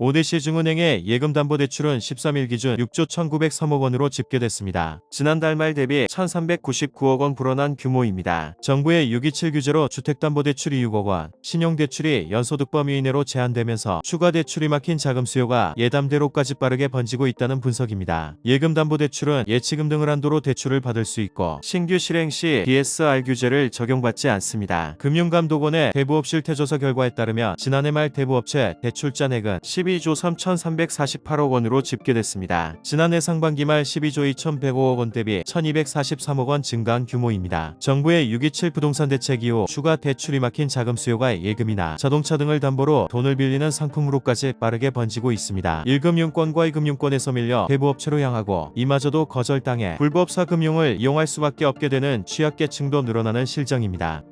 오대시 중은행의 예금담보대출은 13일 기준 6조 1,903억 원으로 집계됐습니다. 지난달 말 대비 1,399억 원 불어난 규모입니다. 정부의 627 규제로 주택담보대출이 6억 원, 신용대출이 연소득 범위 이내로 제한되면서 추가 대출이 막힌 자금 수요가 예담대로까지 빠르게 번지고 있다는 분석입니다. 예금담보대출은 예치금 등을 한도로 대출을 받을 수 있고 신규 실행 시 DSR 규제를 적용받지 않습니다. 금융감독원의 대부업 실 태조사 결과에 따르면 지난해 말 대부업체 대출 잔액은 12조 3,348억 원으로 집계됐습니다. 지난해 상반기 말 12조 2,105억 원 대비 1,243억 원 증가한 규모입니다. 정부의 627 부동산 대책 이후 추가 대출이 막힌 자금 수요가 예금이나 자동차 등을 담보로 돈을 빌리는 상품으로까지 빠르게 번지고 있습니다. 1금융권과 2금융권에서 밀려 대부업체로 향하고 이마저도 거절당해 불법 사 금융을 이용할 수밖에 없게 되는 취약계층도 늘어나는 실정입니다.